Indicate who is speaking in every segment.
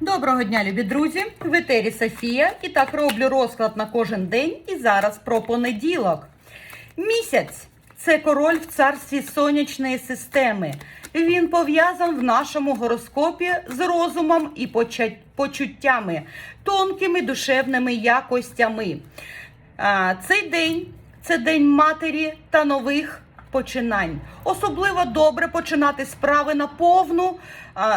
Speaker 1: Доброго дня, любі друзі! В етері Софія. І так роблю розклад на кожен день. І зараз про понеділок. Місяць це король в царстві сонячної системи. Він пов'язан в нашому гороскопі з розумом і почуттями, тонкими душевними якостями. Цей день це день матері та нових починань. Особливо добре починати справи на повну,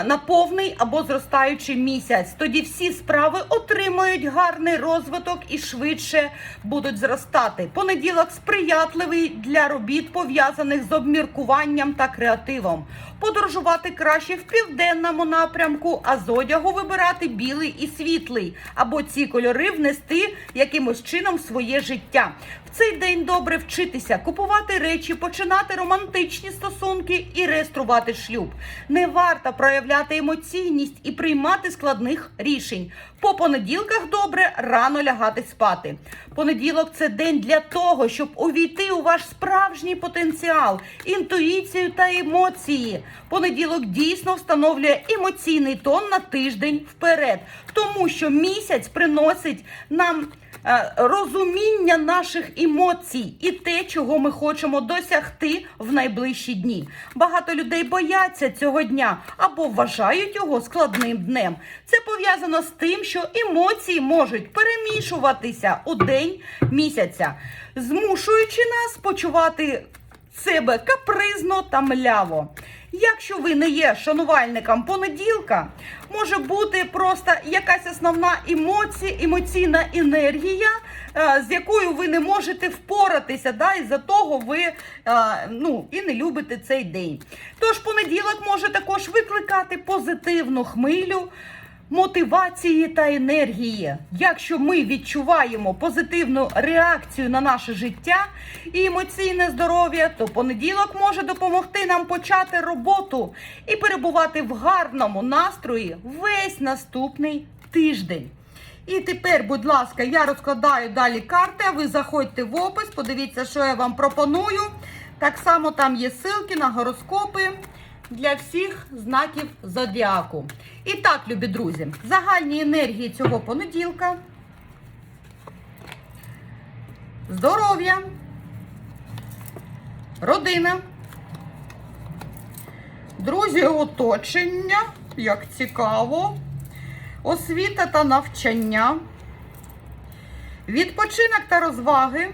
Speaker 1: на повний або зростаючий місяць. Тоді всі справи отримують гарний розвиток і швидше будуть зростати. Понеділок сприятливий для робіт, пов'язаних з обміркуванням та креативом. Подорожувати краще в південному напрямку, а з одягу вибирати білий і світлий, або ці кольори внести якимось чином в своє життя. Цей день добре вчитися, купувати речі, починати романтичні стосунки і реєструвати шлюб. Не варто проявляти емоційність і приймати складних рішень. По понеділках добре рано лягати спати. Понеділок це день для того, щоб увійти у ваш справжній потенціал, інтуїцію та емоції. Понеділок дійсно встановлює емоційний тон на тиждень вперед, тому що місяць приносить нам. Е, Розуміння наших емоцій і те, чого ми хочемо досягти в найближчі дні. Багато людей бояться цього дня або вважають його складним днем. Це пов'язано з тим, що емоції можуть перемішуватися у день місяця, змушуючи нас почувати себе капризно та мляво. Якщо ви не є шанувальником понеділка, може бути просто якась основна емоція, емоційна енергія, е, з якою ви не можете впоратися, да, і за того ви е, ну, і не любите цей день. Тож понеділок може також викликати позитивну хмилю мотивації та енергії. Якщо ми відчуваємо позитивну реакцію на наше життя і емоційне здоров'я, то понеділок може допомогти нам почати роботу і перебувати в гарному настрої весь наступний тиждень. І тепер, будь ласка, я розкладаю далі карти, ви заходьте в опис, подивіться, що я вам пропоную. Так само там є ссылки на гороскопи для всіх знаків зодіаку. І так, любі друзі, загальні енергії цього понеділка. Здоров'я, родина, друзі, оточення, як цікаво, освіта та навчання, відпочинок та розваги,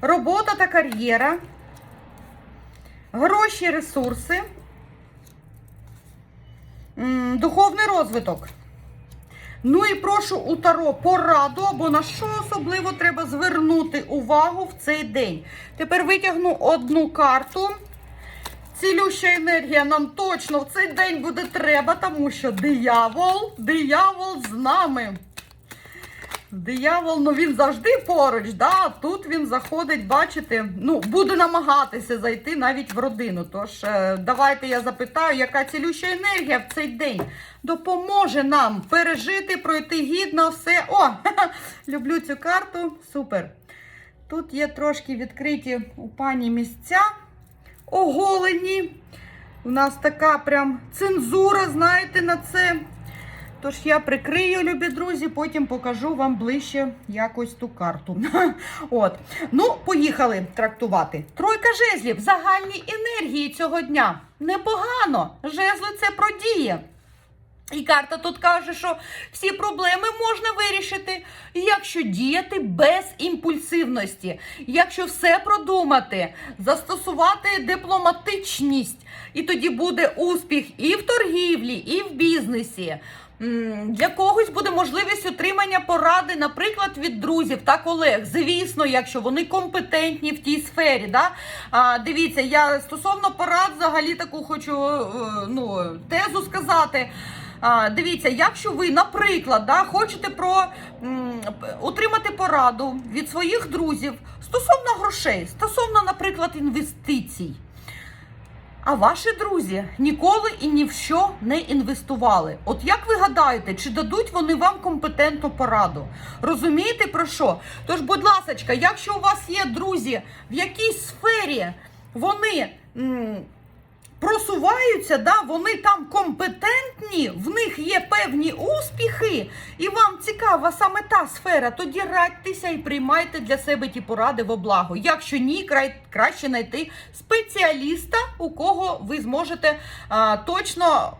Speaker 1: робота та кар'єра, гроші, ресурси, духовний розвиток. Ну і прошу у Таро пораду, або на що особливо треба звернути увагу в цей день. Тепер витягну одну карту. Цілюща енергія нам точно в цей день буде треба, тому що диявол, диявол з нами. Диявол, ну він завжди поруч, да? тут він заходить, бачите, ну, буде намагатися зайти навіть в родину. Тож, е, давайте я запитаю, яка цілюща енергія в цей день допоможе нам пережити, пройти гідно все. О, люблю цю карту. Супер. Тут є трошки відкриті у пані місця оголені. У нас така прям цензура, знаєте, на це. Тож я прикрию, любі друзі, потім покажу вам ближче якось ту карту. От. Ну, поїхали трактувати. Тройка жезлів, загальні енергії цього дня. Непогано. Жезли це про дії. І карта тут каже, що всі проблеми можна вирішити, якщо діяти без імпульсивності, якщо все продумати, застосувати дипломатичність, і тоді буде успіх і в торгівлі, і в бізнесі. Для когось буде можливість отримання поради, наприклад, від друзів та колег. Звісно, якщо вони компетентні в тій сфері. Да? А, дивіться, я стосовно порад взагалі таку хочу е, ну, тезу сказати. А, дивіться, якщо ви, наприклад, да, хочете про м, отримати пораду від своїх друзів стосовно грошей, стосовно, наприклад, інвестицій. А ваші друзі ніколи і ні в що не інвестували. От як ви гадаєте, чи дадуть вони вам компетентну пораду? Розумієте про що? Тож, будь ласка, якщо у вас є друзі в якійсь сфері, вони просуваються, да, вони там компетентні, в них є певні успіхи, і вам цікава саме та сфера, тоді радьтеся і приймайте для себе ті поради во благо. Якщо ні, край, краще знайти спеціаліста, у кого ви зможете а, точно.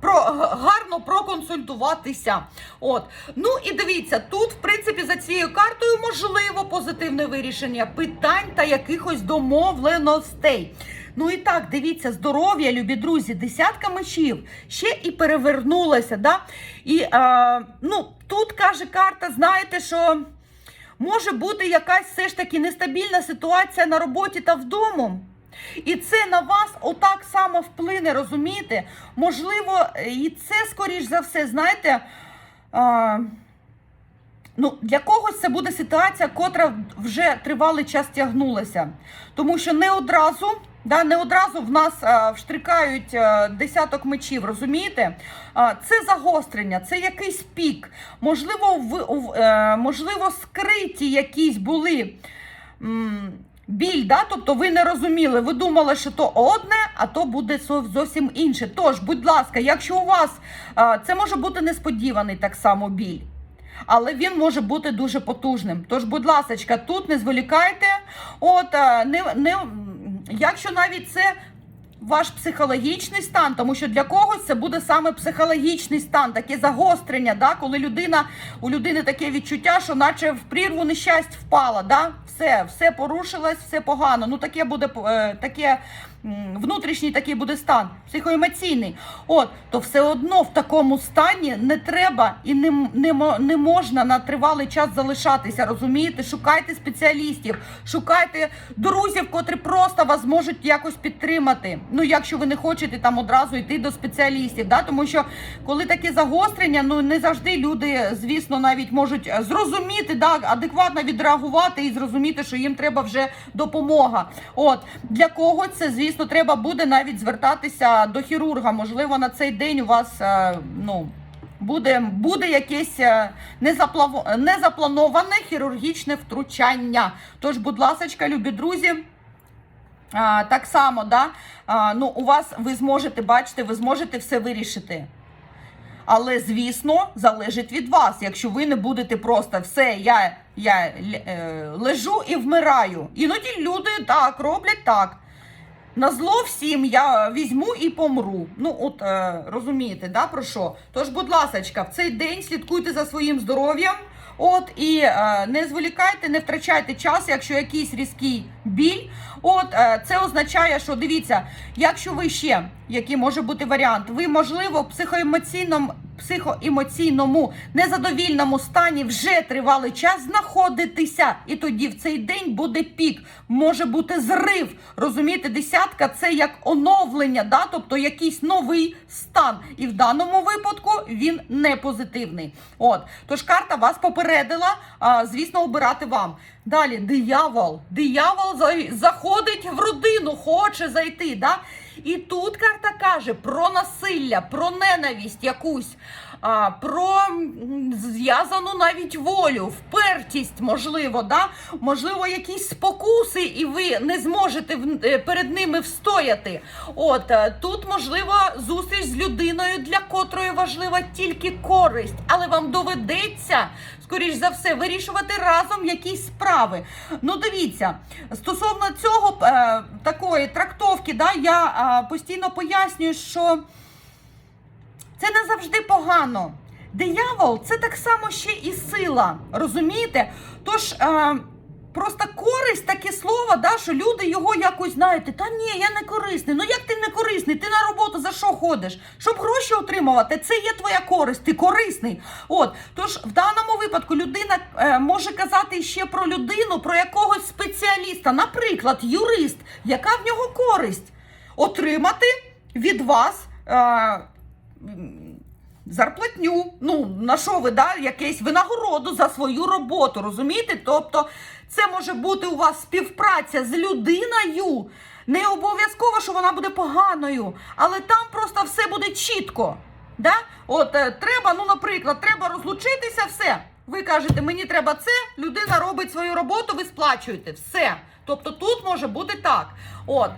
Speaker 1: Про гарно проконсультуватися. От ну і дивіться, тут, в принципі, за цією картою можливо позитивне вирішення питань та якихось домовленостей. Ну і так, дивіться, здоров'я, любі друзі, десятка мечів ще і перевернулася. Да? І а, ну, тут каже карта, знаєте, що може бути якась все ж таки нестабільна ситуація на роботі та вдома. І це на вас отак само вплине, розумієте? Можливо, і це, скоріш за все, знаєте. А, Ну, для когось це буде ситуація, котра вже тривалий час тягнулася. Тому що не одразу, да, не одразу в нас а, вштрикають а, десяток мечів, розумієте? А, це загострення, це якийсь пік. Можливо, в, е, можливо, скриті якісь були. Біль, да? тобто ви не розуміли, ви думали, що то одне, а то буде зовсім інше. Тож, будь ласка, якщо у вас це може бути несподіваний так само біль, але він може бути дуже потужним. Тож, будь ласка, тут не зволікайте. От не, не якщо навіть це. Ваш психологічний стан, тому що для когось це буде саме психологічний стан, таке загострення, да? коли людина у людини таке відчуття, що наче в прірву нещасть впала, да? все, все порушилось, все погано. Ну таке буде е, таке внутрішній такий буде стан, психоемоційний. От, то все одно в такому стані не треба і не, не, не можна на тривалий час залишатися. Розумієте? Шукайте спеціалістів, шукайте друзів, котрі просто вас можуть якось підтримати. Ну, якщо ви не хочете там одразу йти до спеціалістів, да? тому що коли таке загострення, ну не завжди люди, звісно, навіть можуть е, зрозуміти, да, адекватно відреагувати і зрозуміти, що їм треба вже допомога. От для когось це, звісно, треба буде навіть звертатися до хірурга. Можливо, на цей день у вас е, ну. Буде, буде якесь е, незаплановане хірургічне втручання. Тож, будь ласка, любі друзі, а, так само, да? ну, у вас ви зможете бачите, ви зможете все вирішити. Але, звісно, залежить від вас. Якщо ви не будете просто все, я, я е, лежу і вмираю. Іноді люди так роблять так. На зло всім я візьму і помру. Ну, от е, розумієте, да, про що? Тож, будь ласка, в цей день слідкуйте за своїм здоров'ям. От і е, не зволікайте, не втрачайте час, якщо якийсь різкий біль. От е, це означає, що дивіться, якщо ви ще, який може бути варіант, ви можливо в психоемоційному незадовільному стані вже тривалий час знаходитеся, і тоді в цей день буде пік, може бути зрив. Розумієте, десятка це як оновлення, да? тобто якийсь новий стан. І в даному випадку він не позитивний. От, тож карта вас попередила, а, звісно, обирати вам. Далі, диявол. Диявол заходить в родину, хоче зайти. Да? І тут карта каже про насилля, про ненависть якусь, а, про зв'язану навіть волю, впертість, можливо, да? можливо, якісь спокуси, і ви не зможете е, перед ними встояти. От е, тут можливо зустріч з людиною, для котрої важлива тільки користь, але вам доведеться. Скоріш за все, вирішувати разом якісь справи. Ну, дивіться, стосовно цього е, такої трактовки, да, я е, постійно пояснюю, що це не завжди погано. Диявол це так само ще і сила. Розумієте? Тож. Е, Просто користь таке слово, да, що люди його якось знаєте, та ні, я не корисний. Ну як ти не корисний? Ти на роботу за що ходиш? Щоб гроші отримувати, це є твоя користь, ти корисний. От тож в даному випадку людина е, може казати ще про людину, про якогось спеціаліста, наприклад, юрист, яка в нього користь отримати від вас. Е, Зарплатню, ну на що ви да, якесь винагороду за свою роботу, розумієте? Тобто це може бути у вас співпраця з людиною. Не обов'язково, що вона буде поганою, але там просто все буде чітко. Да? От е, треба, ну, наприклад, треба розлучитися, все. Ви кажете, мені треба це, людина робить свою роботу, ви сплачуєте. Все. Тобто тут може бути так. От.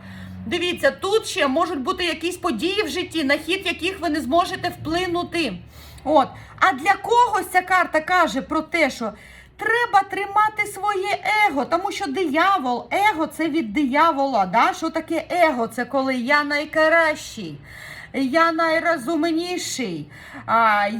Speaker 1: Дивіться, тут ще можуть бути якісь події в житті, на хід яких ви не зможете вплинути. От. А для когось ця карта каже про те, що треба тримати своє его, тому що диявол, его це від диявола. Да? Що таке его? Це коли я найкращий. Я найрозумніший,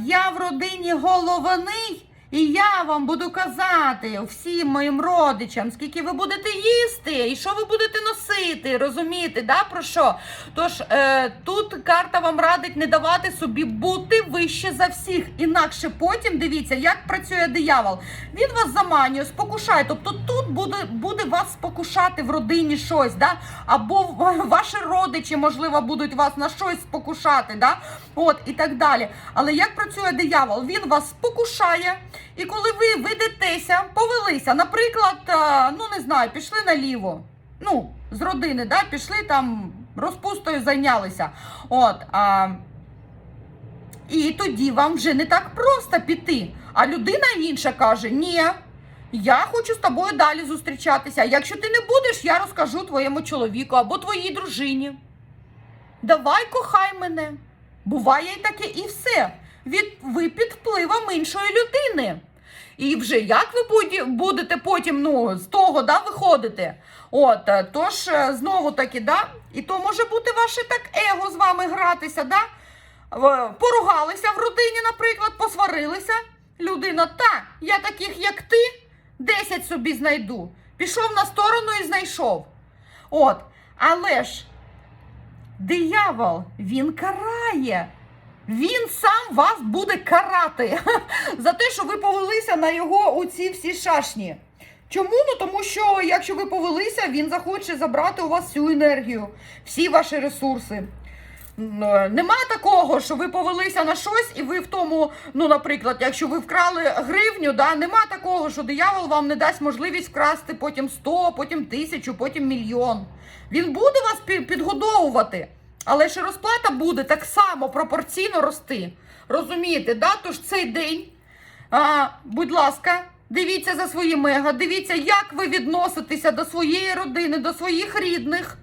Speaker 1: я в родині голований, і я вам буду казати всім моїм родичам, скільки ви будете їсти і що ви будете носити, розумієте, да, про що? Тож е, тут карта вам радить не давати собі бути вище за всіх. Інакше потім дивіться, як працює диявол. Він вас заманює, спокушає. Тобто тут буде, буде вас спокушати в родині щось, да? або ваші родичі, можливо, будуть вас на щось спокушати, да? От і так далі. Але як працює диявол? Він вас спокушає, і коли ви ведетеся, повелися, наприклад, е, ну не знаю, пішли наліво. Ну, з родини, да, пішли там розпустою зайнялися. От, а, і тоді вам вже не так просто піти. А людина інша каже: Ні, я хочу з тобою далі зустрічатися. Якщо ти не будеш, я розкажу твоєму чоловіку або твоїй дружині. Давай кохай мене. Буває і таке, і все. Від, ви під впливом іншої людини. І вже як ви будете потім ну, з того да, виходити? От, е, тож, е, знову таки, да, і то може бути ваше так его з вами гратися, да? Поругалися в родині, наприклад, посварилися. Людина, та, я таких, як ти, 10 собі знайду. Пішов на сторону і знайшов. От, але ж диявол, він карає. Він сам вас буде карати за те, що ви повелися на його оці всі шашні. Чому? Ну тому що якщо ви повелися, він захоче забрати у вас всю енергію, всі ваші ресурси. Е, Нема такого, що ви повелися на щось, і ви в тому, ну, наприклад, якщо ви вкрали гривню, да, нема такого, що диявол вам не дасть можливість вкрасти потім 100, потім тисячу, потім мільйон. Він буде вас пі- підгодовувати, але ж розплата буде так само пропорційно рости. Розумієте, да? Тож цей день, а, будь ласка, дивіться за своїм его, дивіться, як ви відноситеся до своєї родини, до своїх рідних.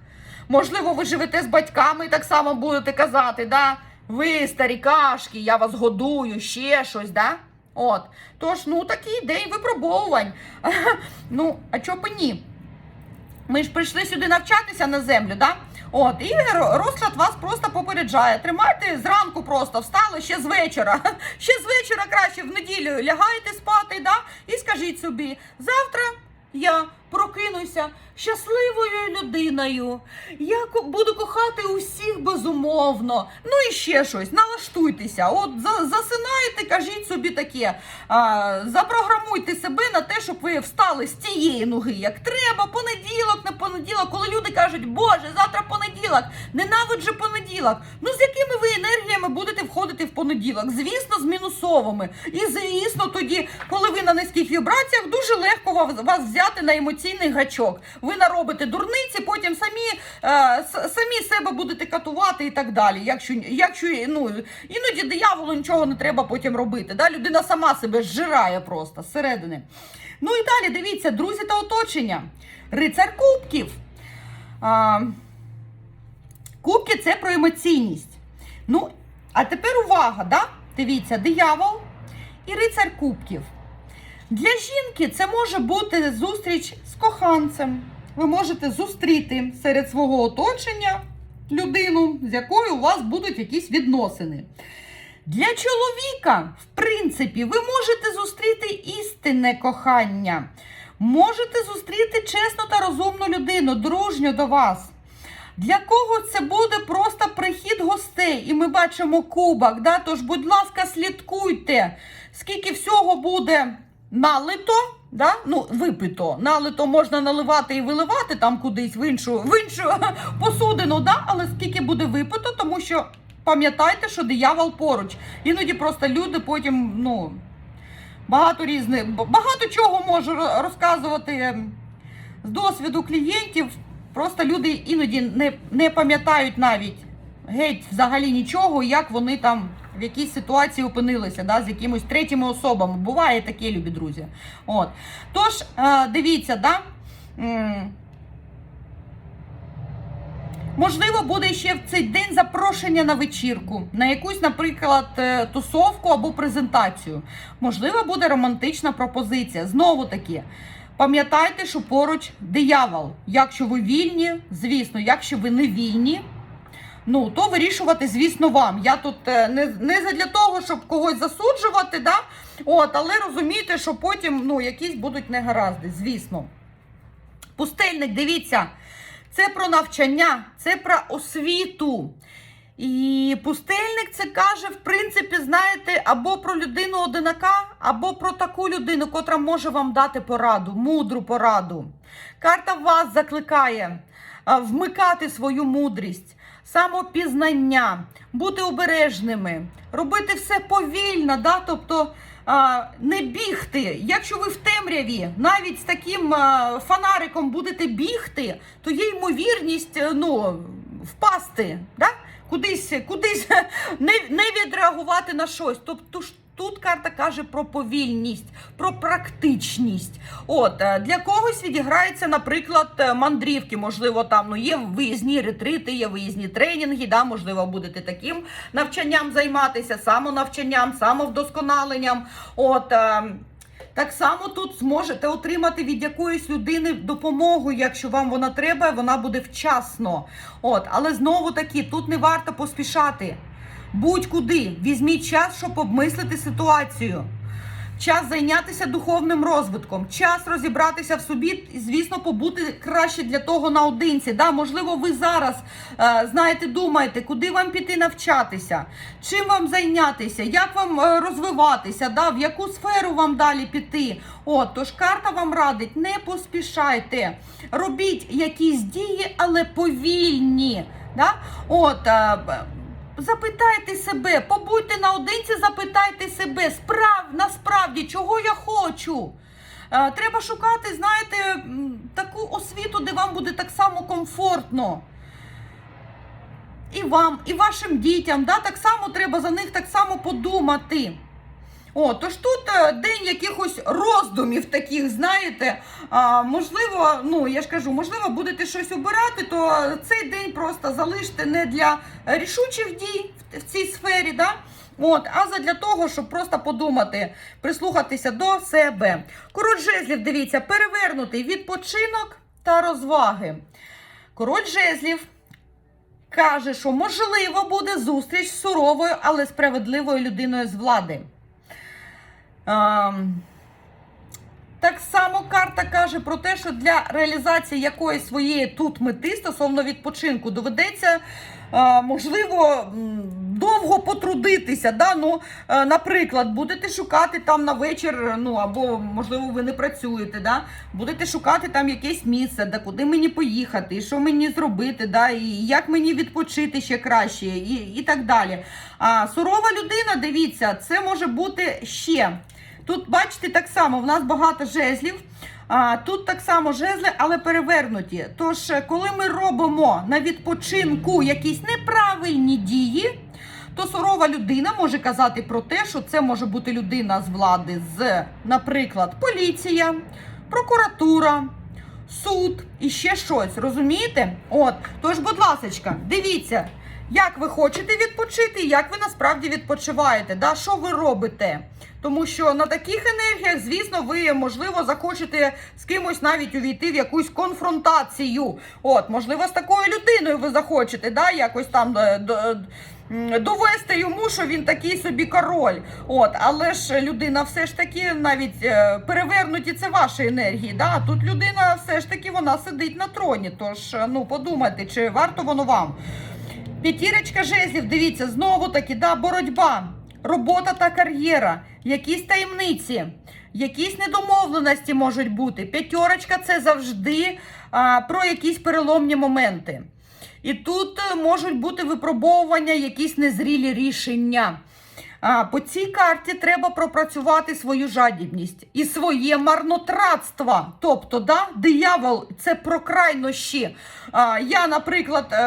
Speaker 1: Можливо, ви живете з батьками і так само будете казати, да? ви старікашки, я вас годую, ще щось, да? От. Тож, ну, такий день випробовувань. ну, а чого б ні? Ми ж прийшли сюди навчатися на землю, да? От, і розклад вас просто попереджає. Тримайте зранку просто, встали ще з вечора. Ще з вечора краще в неділю лягаєте спати, да? І скажіть собі, завтра я прокинуся щасливою людиною. Я буду кохати усіх безумовно. Ну і ще щось, налаштуйтеся. От за- засинаєте, кажіть собі таке. А, запрограмуйте себе на те, щоб ви встали з тієї ноги, як треба. Понеділок, не понеділок, коли люди кажуть, Боже, завтра понеділок, ненавиджу понеділок. Ну з якими ви енергіями будете входити в понеділок? Звісно, з мінусовими. І звісно, тоді, коли ви на низьких вібраціях, дуже легко вас взяти на емоційний гачок. Ви наробите дурниці, потім самі, е, самі себе будете катувати і так далі. Якщо, якщо ну, іноді дияволу нічого не треба потім робити. Да? Людина сама себе зжирає просто зсередини. Ну і далі дивіться, друзі та оточення. Рицар кубків. А, кубки це про емоційність. Ну, а тепер увага, да? дивіться, диявол і рицар кубків. Для жінки це може бути зустріч з коханцем. Ви можете зустріти серед свого оточення людину, з якою у вас будуть якісь відносини. Для чоловіка, в принципі, ви можете зустріти істинне кохання. Можете зустріти чесну та розумну людину, дружню до вас. Для кого це буде просто прихід гостей, і ми бачимо кубок. Да? Тож, будь ласка, слідкуйте, скільки всього буде налито, да? ну, випито. Налито можна наливати і виливати там кудись в іншу, в іншу посудину, да? але скільки буде випито, тому що пам'ятайте, що диявол поруч. Іноді просто люди потім, ну, багато різних, багато чого можу розказувати з досвіду клієнтів. Просто люди іноді не, не пам'ятають навіть геть взагалі нічого, як вони там в якійсь ситуації опинилися, да, з якимось третіми особами. Буває таке, любі друзі. От. Тож, е, дивіться, да, Можливо, буде ще в цей день запрошення на вечірку, на якусь, наприклад, е, тусовку або презентацію. Можливо, буде романтична пропозиція. Знову таки, пам'ятайте, що поруч диявол. Якщо ви вільні, звісно, якщо ви не вільні, ну то вирішувати, звісно, вам. Я тут е, не, не задля того, щоб когось засуджувати, да? От, але розумійте, що потім ну, якісь будуть негаразди, звісно. Пустельник, дивіться, це про навчання, це про освіту. І пустельник це каже, в принципі, знаєте, або про людину одинака, або про таку людину, котра може вам дати пораду, мудру пораду. Карта вас закликає вмикати свою мудрість, самопізнання, бути обережними, робити все повільно, да? тобто а, не бігти. Якщо ви в темряві навіть з таким а, фонариком будете бігти, то є ймовірність е, ну, впасти, да? кудись, кудись не, не відреагувати на щось. Тобто тут карта каже про повільність, про практичність. От е, для когось відіграється, наприклад, е, мандрівки. Можливо, там ну є виїзні ретрити, є виїзні тренінги. Да, можливо, будете таким навчанням займатися, самонавчанням, самовдосконаленням. От. е, так само тут зможете отримати від якоїсь людини допомогу, якщо вам вона треба, вона буде вчасно. От, але знову таки, тут не варто поспішати. Будь-куди візьміть час, щоб обмислити ситуацію. Час зайнятися духовним розвитком, час розібратися в собі, і, звісно, побути краще для того наодинці. Да? Можливо, ви зараз е, знаєте, думаєте, куди вам піти навчатися, чим вам зайнятися, як вам е, розвиватися, да? в яку сферу вам далі піти. От, тож карта вам радить, не поспішайте, робіть якісь дії, але повільні. Да? От, е, Запитайте себе, побудьте наодинці, запитайте себе, справ, насправді, чого я хочу. Е, треба шукати, знаєте, таку освіту, де вам буде так само комфортно. І вам, і вашим дітям, да, так само треба за них так само подумати. О, тож тут е, день якихось роздумів таких, знаєте, можливо, ну я ж кажу, можливо, будете щось обирати, то цей день просто залиште не для рішучих дій в цій сфері, да? От, а задля того, щоб просто подумати, прислухатися до себе. Король жезлів, дивіться, перевернутий відпочинок та розваги. Король жезлів каже, що можливо буде зустріч з суровою, але справедливою людиною з влади. Так само карта каже про те, що для реалізації якоїсь своєї тут мети стосовно відпочинку доведеться, можливо, довго потрудитися. Да? Ну, е, наприклад, будете шукати там на вечір, ну або можливо ви не працюєте, да? будете шукати там якесь місце, де куди мені поїхати, і що мені зробити, да? і як мені відпочити ще краще, і, і так далі. А сурова людина, дивіться, це може бути ще. Тут, бачите, так само, в нас багато жезлів. А, тут так само жезли, але перевернуті. Тож, коли ми робимо на відпочинку якісь неправильні дії, то сурова людина може казати про те, що це може бути людина з влади, з, наприклад, поліція, прокуратура, суд і ще щось. Розумієте? От, тож, будь ласка, дивіться, як ви хочете відпочити, як ви насправді відпочиваєте, да? що ви робите. Тому що на таких енергіях, звісно, ви, можливо, захочете з кимось навіть увійти в якусь конфронтацію. От, можливо, з такою людиною ви захочете, да, якось там е, до- довести йому, що він такий собі король. От, але ж людина все ж таки навіть е, перевернуті це ваші енергії. Да? Тут людина все ж таки вона сидить на троні. Тож, е, ну подумайте, чи варто воно вам. П'ятірочка жезлів, дивіться, знову таки, да, боротьба, робота та кар'єра, якісь таємниці, якісь недомовленості можуть бути. П'ятерочка це завжди а, про якісь переломні моменти. І тут е, можуть бути випробовування, якісь незрілі рішення. По цій карті треба пропрацювати свою жадібність і своє марнотратство. Тобто, да, диявол це про крайнощі. Я, наприклад, е,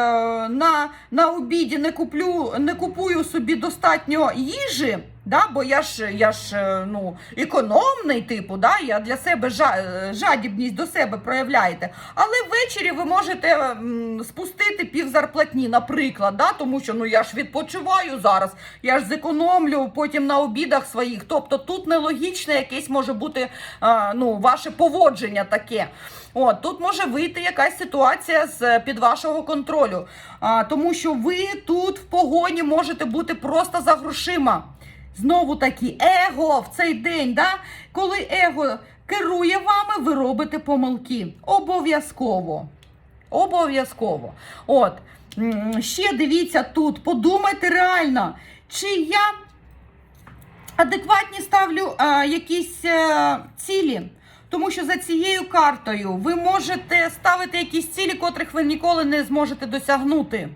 Speaker 1: на, на обіді не куплю, не купую собі достатньо їжі. Да, бо я ж я ж е, ну економний, типу, да, я для себе е, жадібність до себе проявляєте. Але ввечері ви можете спустити пів зарплатні, наприклад, да, тому що ну я ж відпочиваю зараз, я ж зекономлю потім на обідах своїх. Тобто тут нелогічне якесь може бути а, ну, ваше поводження таке. От, тут може вийти якась ситуація з під вашого контролю, а, тому що ви тут в погоні можете бути просто за грошима. Знову таки, его в цей день, да? коли его керує вами, ви робите помилки. Обов'язково. Обов'язково. От. Ще дивіться тут, подумайте реально, чи я адекватні ставлю а, якісь е, цілі. Тому що за цією картою ви можете ставити якісь цілі, котрих ви ніколи не зможете досягнути.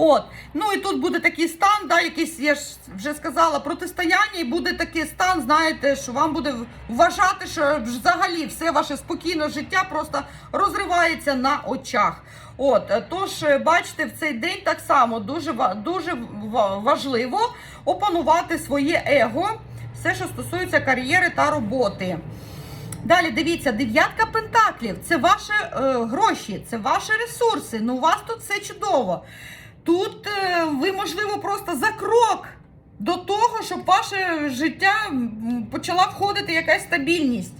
Speaker 1: От, ну і тут буде такий стан, да, якийсь, я ж вже сказала, протистояння, і буде такий стан, знаєте, що вам буде вважати, що взагалі все ваше спокійне життя просто розривається на очах. От, е, тож, е, бачите, в цей день так само дуже, дуже важливо опанувати своє его, все, що стосується кар'єри та роботи. Далі дивіться, дев'ятка пентаклів це ваші е, гроші, це ваші ресурси. Ну, у вас тут все чудово. Тут е, ви, можливо, просто за крок до того, щоб ваше життя почала входити якась стабільність.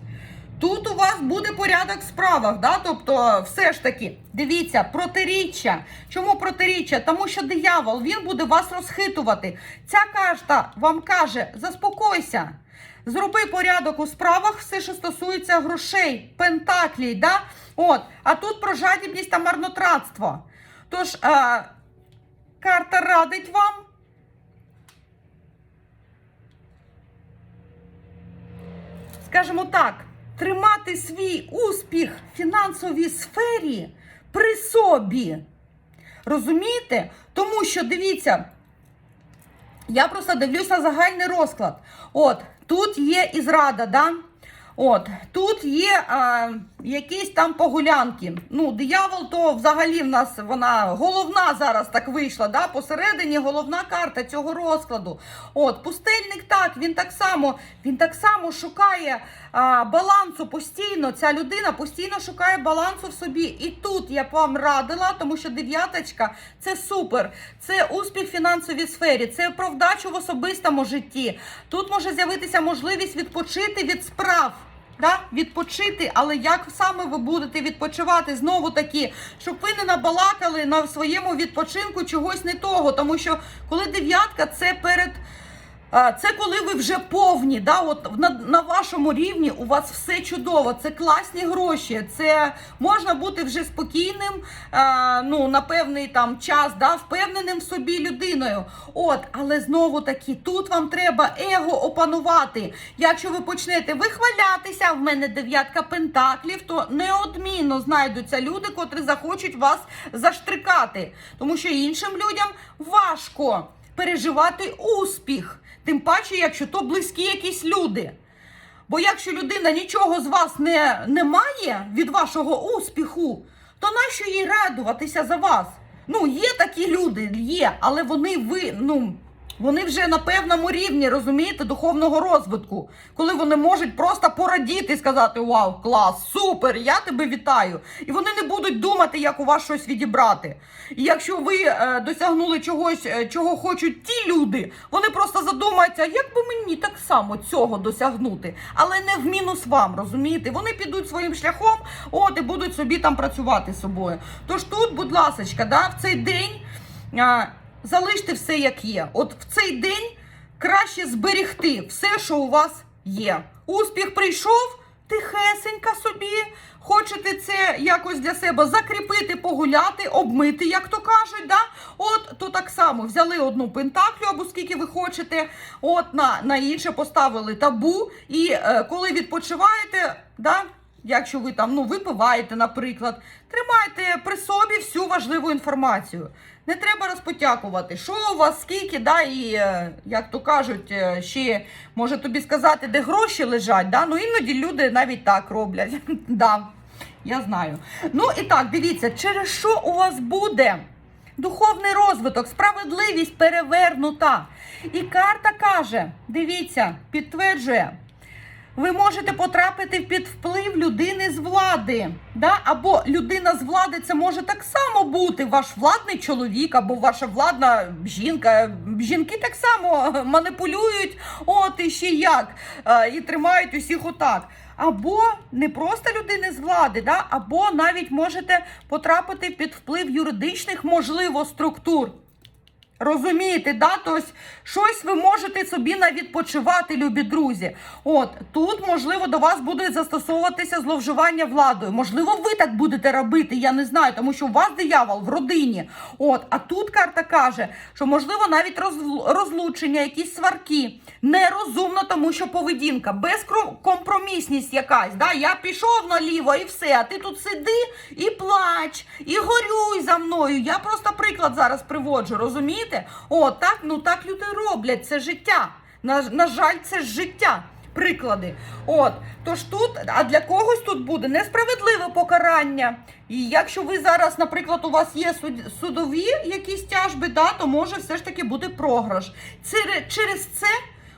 Speaker 1: Тут у вас буде порядок в справах, да? тобто, все ж таки, дивіться, протиріччя. Чому протиріччя? Тому що диявол він буде вас розхитувати. Ця карта вам каже: заспокойся. Зроби порядок у справах, все, що стосується грошей, пентаклій, да? От. А тут про жадібність та марнотратство. Тож, карта радить вам. Скажімо так, тримати свій успіх в фінансовій сфері при собі. Розумієте? Тому що дивіться, я просто дивлюсь на загальний розклад. От, тут є і зрада, да? От, тут є а, якісь там погулянки. Ну, диявол, то взагалі в нас вона головна зараз так вийшла. Да? Посередині головна карта цього розкладу. От, пустельник так, він так само, він так само шукає а, балансу постійно. Ця людина постійно шукає балансу в собі. І тут я б вам радила, тому що дев'яточка це супер. Це успіх в фінансовій сфері, це про вдачу в особистому житті. Тут може з'явитися можливість відпочити від справ. Да, відпочити, але як саме ви будете відпочивати знову таки, щоб ви не набалакали на своєму відпочинку чогось не того. Тому що коли дев'ятка, це перед. Це коли ви вже повні, да, от на, на вашому рівні у вас все чудово, це класні гроші, це можна бути вже спокійним, а, ну, на певний там час, да, впевненим в собі людиною. От, але знову таки, тут вам треба его опанувати. Якщо ви почнете вихвалятися, в мене дев'ятка пентаклів, то неодмінно знайдуться люди, котрі захочуть вас заштрикати. Тому що іншим людям важко переживати успіх. Тим паче, якщо то близькі якісь люди. Бо якщо людина нічого з вас не, не має від вашого успіху, то нащо їй радуватися за вас? Ну, є такі люди, є, але вони ви, ну, вони вже на певному рівні, розумієте, духовного розвитку, коли вони можуть просто порадіти і сказати: Вау, клас, супер, я тебе вітаю. І вони не будуть думати, як у вас щось відібрати. І якщо ви е, досягнули чогось, е, чого хочуть ті люди, вони просто задумаються, як би мені так само цього досягнути, але не в мінус вам, розумієте? Вони підуть своїм шляхом, от і будуть собі там працювати з собою. Тож тут, будь ласка, да, в цей день. Залиште все як є. От в цей день краще зберегти все, що у вас є. Успіх прийшов, тихесенька собі. Хочете це якось для себе закріпити, погуляти, обмити, як то кажуть. Да? От то так само взяли одну пентаклю, або скільки ви хочете, от на, на інше поставили табу. І е, коли відпочиваєте, да, якщо ви там ну, випиваєте, наприклад, тримайте при собі всю важливу інформацію. Не треба розпотякувати, що у вас скільки, да, і е, як то кажуть, е, ще може тобі сказати, де гроші лежать. Да? Ну іноді люди навіть так роблять. да, я знаю. Ну і так, дивіться, через що у вас буде духовний розвиток, справедливість перевернута. І карта каже: дивіться, підтверджує. Ви можете потрапити під вплив людини з влади. Да? Або людина з влади це може так само бути ваш владний чоловік, або ваша владна жінка. Жінки так само маніпулюють, от і ще як, е, і тримають усіх отак. Або не просто людини з влади, да? або навіть можете потрапити під вплив юридичних, можливо, структур. Розумієте, да? Тобто щось ви можете собі на відпочивати, любі друзі. От тут, можливо, до вас буде застосовуватися зловживання владою. Можливо, ви так будете робити, я не знаю, тому що у вас диявол в родині. От, а тут карта каже, що можливо навіть розл- розлучення, якісь сварки. Нерозумно, тому що поведінка, безкомпромісність якась. Да? Я пішов наліво і все. А ти тут сиди і плач, і горюй за мною. Я просто приклад зараз приводжу, розумієте? О, так, ну так люди роблять, це життя. На, на жаль, це життя. Приклади. От, тож тут, а для когось тут буде несправедливе покарання. І якщо ви зараз, наприклад, у вас є суд- судові якісь тяжби, да, то може все ж таки бути програш. Через це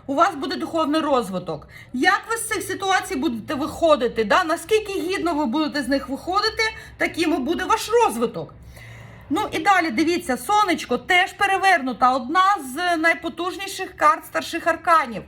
Speaker 1: у вас буде духовний розвиток. Як ви з цих ситуацій будете виходити? Да? Наскільки гідно ви будете з них виходити, таким буде ваш розвиток. Ну і далі дивіться, сонечко теж перевернута. Одна з найпотужніших карт старших арканів.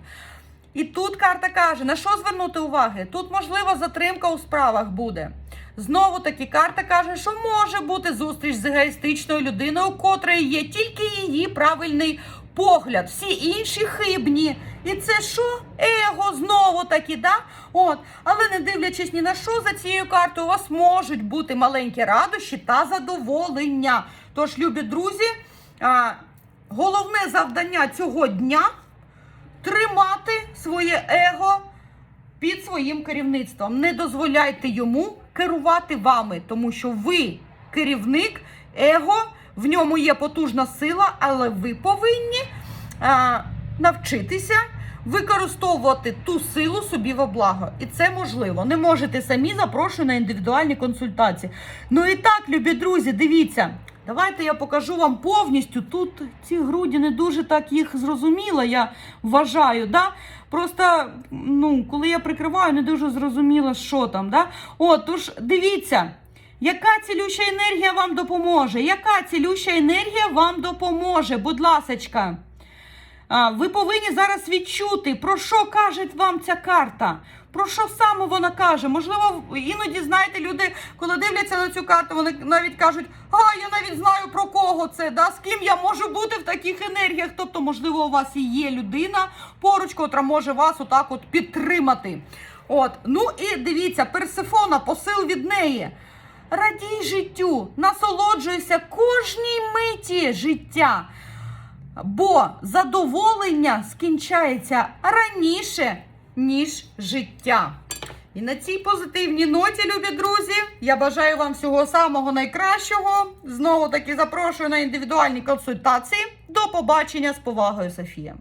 Speaker 1: І тут карта каже, на що звернути уваги? Тут, можливо, затримка у справах буде. Знову таки, карта каже, що може бути зустріч з егоїстичною людиною, у котрої є тільки її правильний погляд, всі інші хибні. І це що? Его знову таки, да? От. Але не дивлячись ні на що за цією картою, у вас можуть бути маленькі радощі та задоволення. Тож, любі друзі, головне завдання цього дня тримати своє его під своїм керівництвом. Не дозволяйте йому керувати вами, тому що ви керівник, его, в ньому є потужна сила, але ви повинні а, навчитися використовувати ту силу собі во благо. І це можливо. Не можете самі запрошую на індивідуальні консультації. Ну і так, любі друзі, дивіться. Давайте я покажу вам повністю. Тут ці груді не дуже так їх зрозуміла, я вважаю. Да? Просто, ну, коли я прикриваю, не дуже зрозуміла, що там. Да? От, дивіться, яка цілюща енергія вам допоможе? Яка цілюща енергія вам допоможе? Будь ласочка. Ви повинні зараз відчути, про що каже вам ця карта. Про що саме вона каже? Можливо, іноді знаєте, люди, коли дивляться на цю карту, вони навіть кажуть, а я навіть знаю про кого це, да? з ким я можу бути в таких енергіях. Тобто, можливо, у вас і є людина поруч, котра може вас отак от підтримати. От, ну і дивіться, Персифона, посил від неї. Радій життю, насолоджуйся кожній миті життя. Бо задоволення скінчається раніше, ніж життя. І на цій позитивній ноті, любі друзі, я бажаю вам всього самого найкращого. Знову таки запрошую на індивідуальні консультації. До побачення з повагою, Софія.